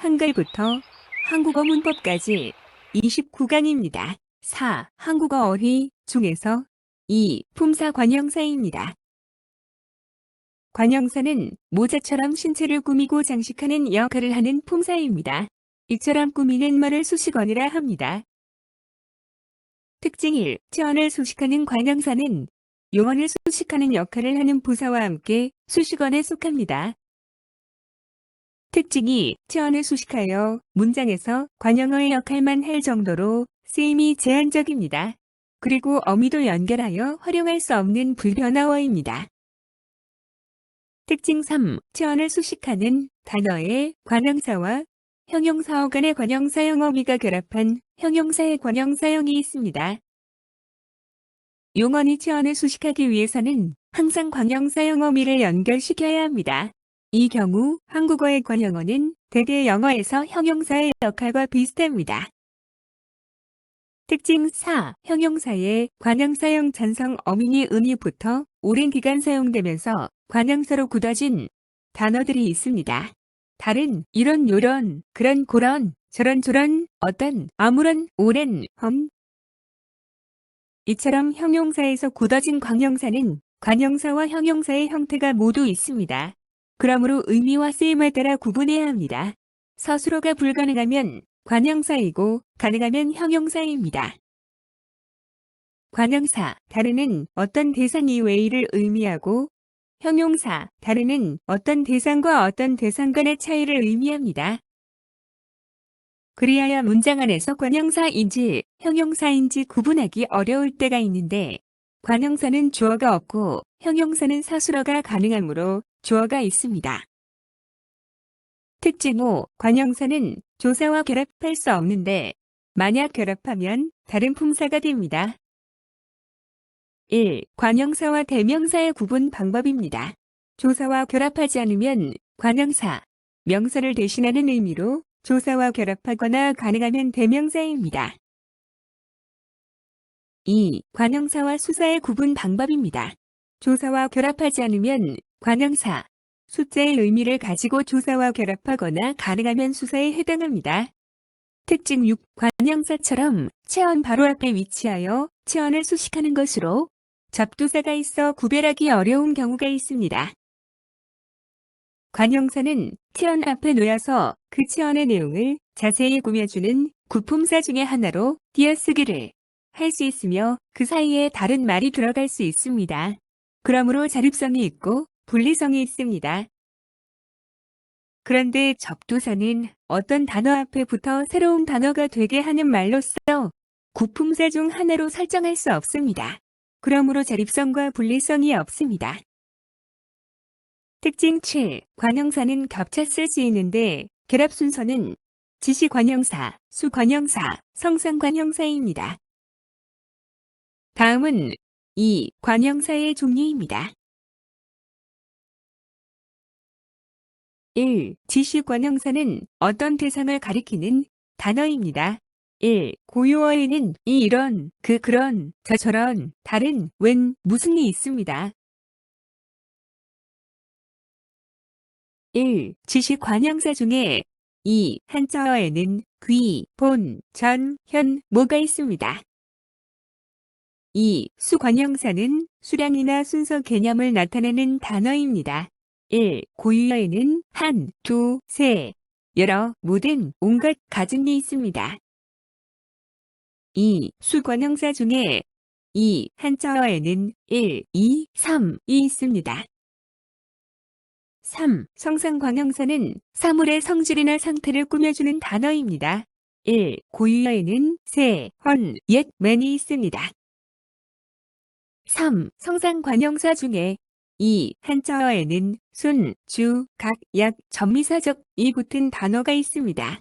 한글부터 한국어 문법까지 29강입니다. 4. 한국어 어휘 중에서 2. 품사 관형사입니다. 관형사는 모자처럼 신체를 꾸미고 장식하는 역할을 하는 품사입니다. 이처럼 꾸미는 말을 수식어니라 합니다. 특징 1. 체언을 수식하는 관형사는 용언을 수식하는 역할을 하는 부사와 함께 수식어에 속합니다. 특징 2. 체언을 수식하여 문장에서 관형어의 역할만 할 정도로 쓰임이 제한적입니다. 그리고 어미도 연결하여 활용할 수 없는 불변화어입니다. 특징 3. 체언을 수식하는 단어의 관형사와 형용사어 간의 관형사형 어미가 결합한 형용사의 관형사형이 있습니다. 용언이 체언을 수식하기 위해서는 항상 관형사형 어미를 연결시켜야 합니다. 이 경우 한국어의 관형어는 대개 영어에서 형용사의 역할과 비슷합니다. 특징 4. 형용사의 관형사형 잔성 어민이 의미부터 오랜 기간 사용되면서 관형사로 굳어진 단어들이 있습니다. 다른, 이런, 요런, 그런, 그런, 저런, 저런, 어떤, 아무런, 오랜, 험. 이처럼 형용사에서 굳어진 관형사는 관형사와 형용사의 형태가 모두 있습니다. 그러므로 의미와 쓰임에 따라 구분해야 합니다. 서술어가 불가능하면 관형사이고 가능하면 형용사입니다. 관형사, 다루는 어떤 대상 이외의를 의미하고 형용사, 다루는 어떤 대상과 어떤 대상 간의 차이를 의미합니다. 그리하여 문장 안에서 관형사인지 형용사인지 구분하기 어려울 때가 있는데 관형사는 주어가 없고 형용사는 사술어가 가능하므로 주어가 있습니다. 특징 5. 관형사는 조사와 결합할 수 없는데 만약 결합하면 다른 품사가 됩니다. 1. 관형사와 대명사의 구분 방법입니다. 조사와 결합하지 않으면 관형사, 명사를 대신하는 의미로 조사와 결합하거나 가능하면 대명사입니다. 2. 관형사와 수사의 구분 방법입니다. 조사와 결합하지 않으면 관형사, 숫자의 의미를 가지고 조사와 결합하거나 가능하면 수사에 해당합니다. 특징 6. 관형사처럼 체언 바로 앞에 위치하여 체언을 수식하는 것으로 접두사가 있어 구별하기 어려운 경우가 있습니다. 관형사는 체언 앞에 놓여서 그 체언의 내용을 자세히 꾸며주는 구품사 중의 하나로 띄어쓰기를 할 수 있으며 그 사이에 다른 말이 들어갈 수 있습니다. 그러므로 자립성이 있고 분리성이 있습니다. 그런데 접두사는 어떤 단어 앞에 붙어 새로운 단어가 되게 하는 말로써 구품사 중 하나로 설정할 수 없습니다. 그러므로 자립성과 분리성이 없습니다. 특징 7. 관형사는 겹쳐 쓸 수 있는데 결합 순서는 지시관형사, 수관형사, 성상관형사입니다. 다음은 2. 관형사의 종류입니다. 1. 지시관형사는 어떤 대상을 가리키는 단어입니다. 1. 고유어에는 이 이런, 그 그런, 저 저런, 다른, 웬, 무슨이 있습니다. 1. 지시 관형사 중에 이 한자어에는 귀, 본, 전, 현, 뭐가 있습니다. 2. 수관형사는 수량이나 순서 개념을 나타내는 단어입니다. 1. 고유어에는 한, 두, 세, 여러, 모든, 온갖, 가진이 있습니다. 2. 수관형사 중에 이 한자어에는 1, 2, 3이 있습니다. 3. 성상관형사는 사물의 성질이나 상태를 꾸며주는 단어입니다. 1. 고유어에는 세, 헌, 옛, 맨이 있습니다. 3. 성상관형사 중에 이 한자어에는 순, 주, 각, 약, 전미사적 이 붙은 단어가 있습니다.